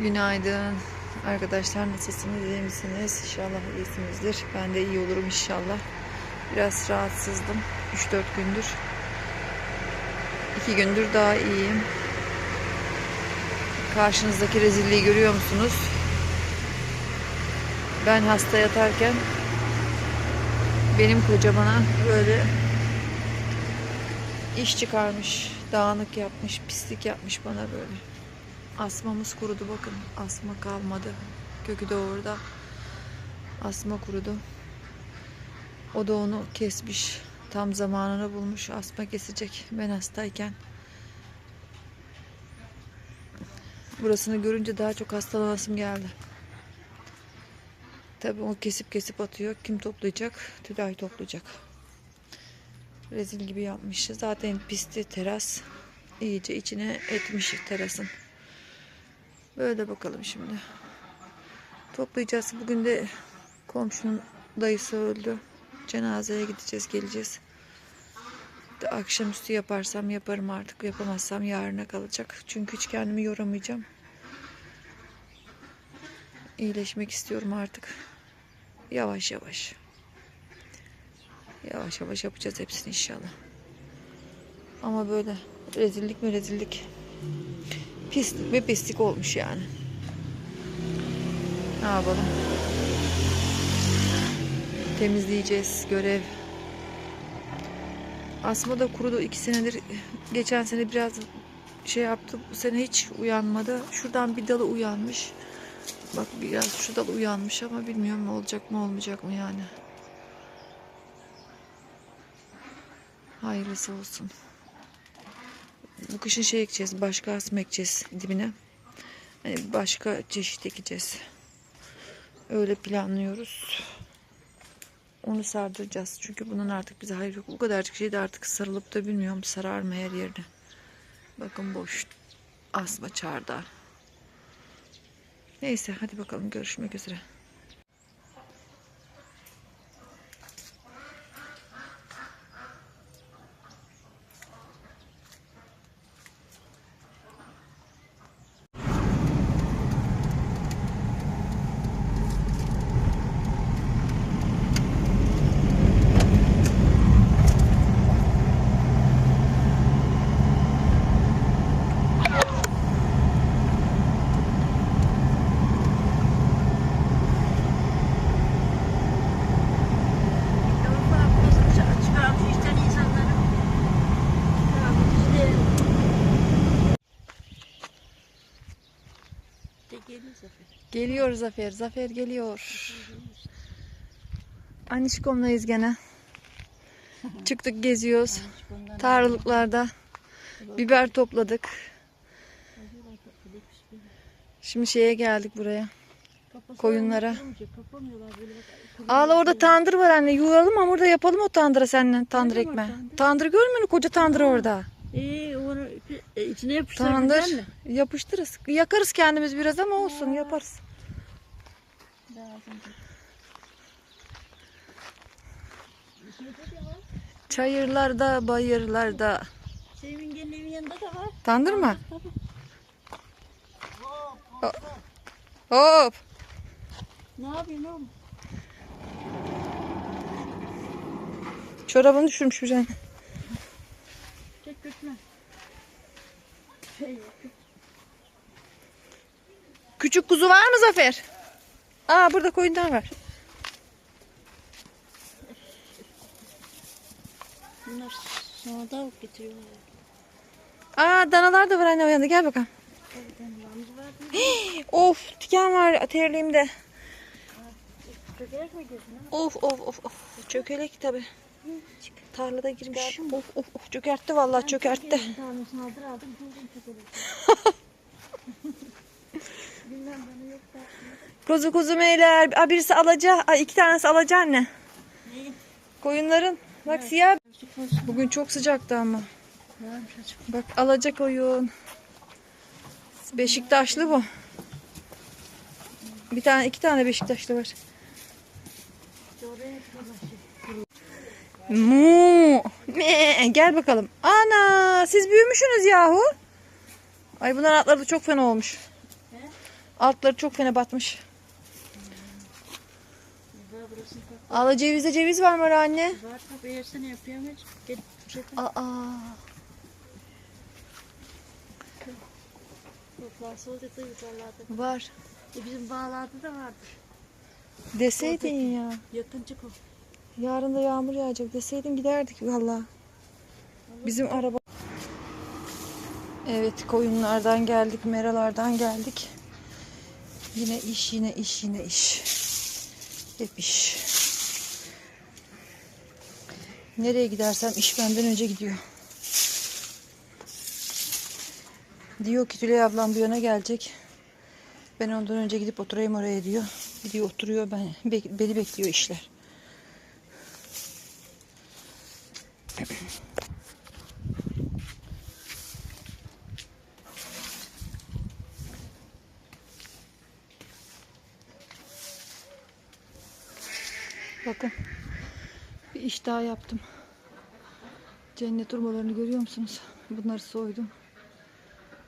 Günaydın. Arkadaşlar nasılsınız? iyi misiniz? İnşallah iyisinizdir. Ben de iyi olurum inşallah. Biraz rahatsızdım. 3-4 gündür. 2 gündür daha iyiyim. Karşınızdaki rezilliği görüyor musunuz? Ben hasta yatarken benim koca böyle iş çıkarmış, dağınık yapmış, pislik yapmış bana böyle. Asmamız kurudu bakın. Asma kalmadı. Kökü de orada. Asma kurudu. O da onu kesmiş. Tam zamanını bulmuş. Asma kesecek. Ben hastayken. Burasını görünce daha çok hastalanasım geldi. Tabii o kesip kesip atıyor. Kim toplayacak? Tülay toplayacak. Rezil gibi yapmış. Zaten pisti teras. İyice içine etmiş terasın. Böyle bakalım şimdi. Toplayacağız. Bugün de komşunun dayısı öldü. Cenazeye gideceğiz, geleceğiz. De akşamüstü yaparsam yaparım artık. Yapamazsam yarına kalacak. Çünkü hiç kendimi yoramayacağım. İyileşmek istiyorum artık. Yavaş yavaş. Yavaş yavaş yapacağız hepsini inşallah. Ama böyle rezillik mi rezillik. Pislik mi pislik olmuş yani. Ne yapalım? Temizleyeceğiz. Görev. Asma da kurudu. iki senedir. Geçen sene biraz şey yaptı. Bu sene hiç uyanmadı. Şuradan bir dalı uyanmış. Bak biraz şu dal uyanmış ama bilmiyorum olacak mı olmayacak mı yani. Hayırlısı olsun. Bu kışın şey ekeceğiz. Başka asma ekeceğiz dibine. Hani başka çeşit ekeceğiz. Öyle planlıyoruz. Onu sardıracağız. Çünkü bunun artık bize hayır yok. Bu kadarcık şey de artık sarılıp da bilmiyorum sarar mı her yerine. Bakın boş. Asma çardağı. Neyse hadi bakalım görüşmek üzere. Geliyor Zafer. Zafer geliyor. Anişkom'layız gene. Çıktık geziyoruz. Tarlalıklarda biber topladık. Şimdi şeye geldik buraya. Koyunlara. Ağla orada tandır var anne. Yuvaralım ama orada yapalım o tandıra seninle. Tandır ekme. tandır? Tandır görmüyor musun? Koca tandır orada. İyi onu e, içine yapıştır. Tandır. güzel mi? Yapıştırırız. Yakarız kendimiz biraz ama olsun yaparız. Çayırlarda, bayırlarda. Sevin gelin evin yanında da var. Tandır mı? Hop. Ne yapıyorsun oğlum? Çorabını düşürmüş bir tane. Şey, Küçük kuzu var mı Zafer? Aa burada koyundan var. bunlar sana da getiriyorlar. Aa danalar da var anne o yanında gel bakalım. Of diken var terliğimde. Çökerek mi gidiyorsun? Of of of of. Çökelek tabi. Tarlada girmiş. Of of of çökertti vallahi çökertti. Kuzu kuzu meyler. Aa, birisi alacak. Aa, iki tanesi alacak anne. Koyunların. Bak siyah. Bugün çok sıcaktı ama. Bak alacak oyun. Beşiktaşlı bu. Bir tane iki tane Beşiktaşlı var. Oraya yapıyorlar. Mu. Me. Gel bakalım. Ana siz büyümüşsünüz yahu. Ay bunların atları da çok fena olmuş. Altları çok fena batmış. Ala cevizde ceviz var mı anne? Var tabii eğersene yapıyorum hiç. Gel. Aa. Var. E bizim bağlarda da vardır. Deseydin ya. Yakıncık o. Yarın da yağmur yağacak deseydin giderdik valla. Bizim araba. Evet koyunlardan geldik, meralardan geldik. Yine iş, yine iş, yine iş. Hep iş. Nereye gidersem iş benden önce gidiyor. Diyor ki Tülay ablam bu yana gelecek. Ben ondan önce gidip oturayım oraya diyor. Gidiyor oturuyor ben beni bekliyor işler. Bakın. Bir iş daha yaptım. Cennet hurmalarını görüyor musunuz? Bunları soydum.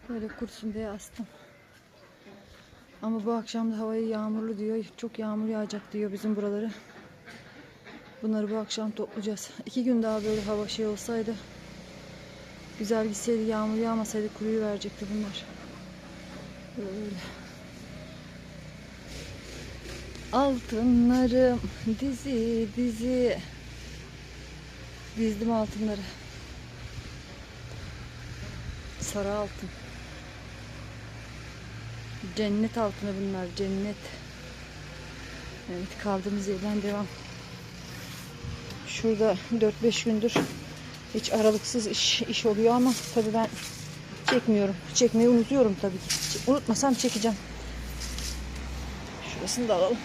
Böyle kursun diye astım. Ama bu akşam da havayı yağmurlu diyor. Çok yağmur yağacak diyor bizim buraları. Bunları bu akşam toplayacağız. İki gün daha böyle hava şey olsaydı güzel gitseydi yağmur yağmasaydı kuruyu verecekti bunlar. Böyle. Altınlarım dizi dizi. Dizdim altınları. Sarı altın. Cennet altını bunlar cennet. Evet kaldığımız yerden devam. Şurada 4-5 gündür hiç aralıksız iş, iş oluyor ama tabii ben çekmiyorum. Çekmeyi unutuyorum tabii. Unutmasam çekeceğim. Şurasını da alalım.